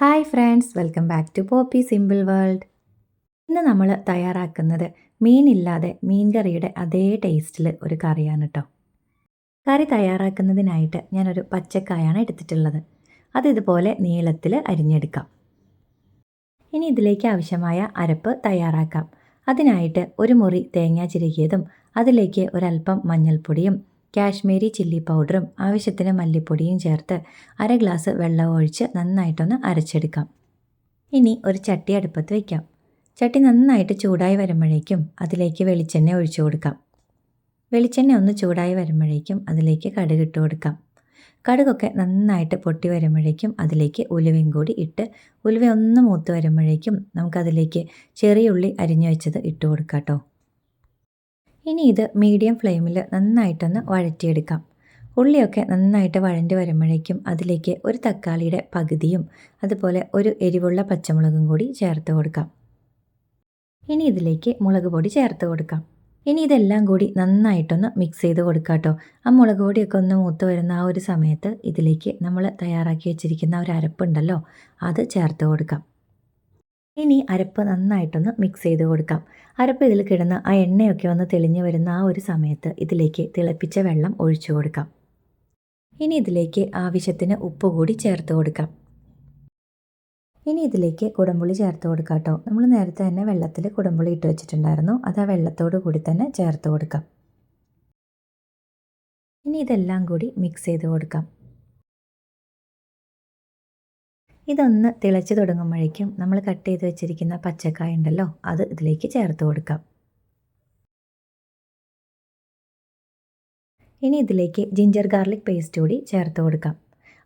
Hi friends welcome back to Poppy Simple World. ഇന്ന് നമ്മൾ തയ്യാറാക്കുന്നത് മീനില്ലാതെ മീൻ കറിയുടെ അതേ ടേസ്റ്റിൽ ഒരു കറിയാണ് കേട്ടോ കറി തയ്യാറാക്കുന്നതിനായിട്ട് ഞാനൊരു പച്ചക്കായാണ് എടുത്തിട്ടുള്ളത്. അത് ഇതുപോലെ നീളത്തിൽ അരിഞ്ഞെടുക്കാം. ഇനി ഇതിലേക്ക് ആവശ്യമായ അരപ്പ് തയ്യാറാക്കാം. അതിനായിട്ട് ഒരു മുറി തേങ്ങ ചിരകിയതും അതിലേക്ക് ഒരല്പം മഞ്ഞൾപ്പൊടിയും കാശ്മീരി ചില്ലി പൗഡറും ആവശ്യത്തിന് മല്ലിപ്പൊടിയും ചേർത്ത് അര ഗ്ലാസ് വെള്ളം ഒഴിച്ച് നന്നായിട്ടൊന്ന് അരച്ചെടുക്കാം. ഇനി ഒരു ചട്ടി അടുപ്പത്ത് വയ്ക്കാം ചട്ടി നന്നായിട്ട് ചൂടായി വരുമ്പോഴേക്കും അതിലേക്ക് വെളിച്ചെണ്ണ ഒഴിച്ചു കൊടുക്കാം. വെളിച്ചെണ്ണ ഒന്ന് ചൂടായി വരുമ്പോഴേക്കും അതിലേക്ക് കടുക് ഇട്ട് കൊടുക്കാം. കടുകൊക്കെ നന്നായിട്ട് പൊട്ടി വരുമ്പോഴേക്കും അതിലേക്ക് ഉലുവയും കൂടി ഇട്ട് ഉലുവ ഒന്ന് മൂത്ത് വരുമ്പോഴേക്കും നമുക്കതിലേക്ക് ചെറിയ ഉള്ളി അരിഞ്ഞു വെച്ചത് ഇട്ട് കൊടുക്കാം കേട്ടോ. ഇനി ഇത് മീഡിയം ഫ്ലെയിമിൽ നന്നായിട്ടൊന്ന് വഴറ്റിയെടുക്കാം. ഉള്ളിയൊക്കെ നന്നായിട്ട് വഴണ്ടി വരുമ്പോഴേക്കും അതിലേക്ക് ഒരു തക്കാളിയുടെ പകുതിയും അതുപോലെ ഒരു എരിവുള്ള പച്ചമുളകും കൂടി ചേർത്ത് കൊടുക്കാം. ഇനി ഇതിലേക്ക് മുളക് പൊടി ചേർത്ത് കൊടുക്കാം. ഇനി ഇതെല്ലാം കൂടി നന്നായിട്ടൊന്ന് മിക്സ് ചെയ്ത് കൊടുക്കാം കേട്ടോ. ആ മുളക് പൊടിയൊക്കെ ഒന്ന് മൂത്ത് വരുന്ന ആ ഒരു സമയത്ത് ഇതിലേക്ക് നമ്മൾ തയ്യാറാക്കി വെച്ചിരിക്കുന്ന ഒരു അരപ്പുണ്ടല്ലോ അത് ചേർത്ത് കൊടുക്കാം. ഇനി അരപ്പ് നന്നായിട്ടൊന്ന് മിക്സ് ചെയ്ത് കൊടുക്കാം. അരപ്പ് ഇതിൽ കിടന്ന് ആ എണ്ണയൊക്കെ ഒന്ന് തെളിഞ്ഞു വരുന്ന ആ ഒരു സമയത്ത് ഇതിലേക്ക് തിളപ്പിച്ച വെള്ളം ഒഴിച്ചു കൊടുക്കാം. ഇനി ഇതിലേക്ക് ആവശ്യത്തിന് ഉപ്പ് കൂടി ചേർത്ത് കൊടുക്കാം. ഇനി ഇതിലേക്ക് കുടംപുളി ചേർത്ത് കൊടുക്കാം കേട്ടോ. നമ്മൾ നേരത്തെ തന്നെ വെള്ളത്തിൽ കുടംപുളി ഇട്ട് വെച്ചിട്ടുണ്ടായിരുന്നു. അത് ആ വെള്ളത്തോട് കൂടി തന്നെ ചേർത്ത് കൊടുക്കാം. ഇനി ഇതെല്ലാം കൂടി മിക്സ് ചെയ്ത് കൊടുക്കാം. ഇതൊന്ന് തിളച്ച് തുടങ്ങുമ്പോഴേക്കും നമ്മൾ കട്ട് ചെയ്ത് വെച്ചിരിക്കുന്ന പച്ചക്കായ ഉണ്ടല്ലോ അത് ഇതിലേക്ക് ചേർത്ത് കൊടുക്കാം. ഇനി ഇതിലേക്ക് ജിഞ്ചർ ഗാർലിക് പേസ്റ്റ് കൂടി ചേർത്ത് കൊടുക്കാം.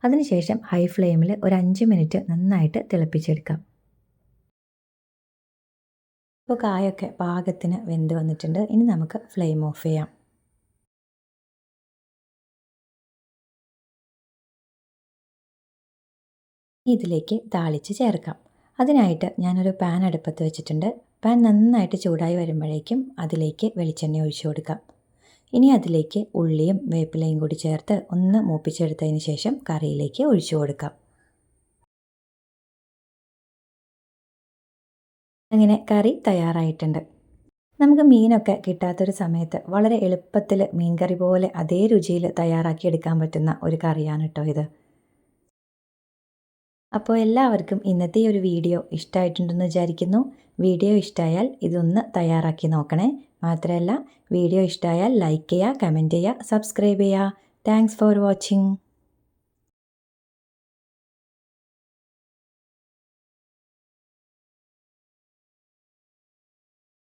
അതിനുശേഷം ഹൈ ഫ്ലെയിമിൽ ഒരു അഞ്ച് മിനിറ്റ് നന്നായിട്ട് തിളപ്പിച്ചെടുക്കാം. ഇപ്പോൾ കായൊക്കെ പാകത്തിന് വെന്ത് വന്നിട്ടുണ്ട്. ഇനി നമുക്ക് ഫ്ലെയിം ഓഫ് ചെയ്യാം. ഇതിലേക്ക് താളിച്ച് ചേർക്കാം. അതിനായിട്ട് ഞാനൊരു പാൻ അടുപ്പത്ത് വെച്ചിട്ടുണ്ട്. പാൻ നന്നായിട്ട് ചൂടായി വരുമ്പോഴേക്കും അതിലേക്ക് വെളിച്ചെണ്ണ ഒഴിച്ചു കൊടുക്കാം. ഇനി അതിലേക്ക് ഉള്ളിയും വേപ്പിലയും കൂടി ചേർത്ത് ഒന്ന് മൂപ്പിച്ചെടുത്തതിന് ശേഷം കറിയിലേക്ക് ഒഴിച്ചു കൊടുക്കാം. അങ്ങനെ കറി തയ്യാറായിട്ടുണ്ട്. നമുക്ക് മീനൊക്കെ കിട്ടാത്തൊരു സമയത്ത് വളരെ എളുപ്പത്തിൽ മീൻ കറി പോലെ അതേ രുചിയിൽ തയ്യാറാക്കിയെടുക്കാൻ പറ്റുന്ന ഒരു കറിയാണ് കേട്ടോ ഇത്. അപ്പോൾ എല്ലാവർക്കും ഇന്നത്തെ ഈ ഒരു വീഡിയോ ഇഷ്ടമായിട്ടുണ്ടെന്ന് വിചാരിക്കുന്നു. വീഡിയോ ഇഷ്ടമായാൽ ഇതൊന്ന് തയ്യാറാക്കി നോക്കണേ. മാത്രമല്ല വീഡിയോ ഇഷ്ടമായാൽ ലൈക്ക് ചെയ്യുക കമന്റ് ചെയ്യുക സബ്സ്ക്രൈബ് ചെയ്യുക. Thanks for watching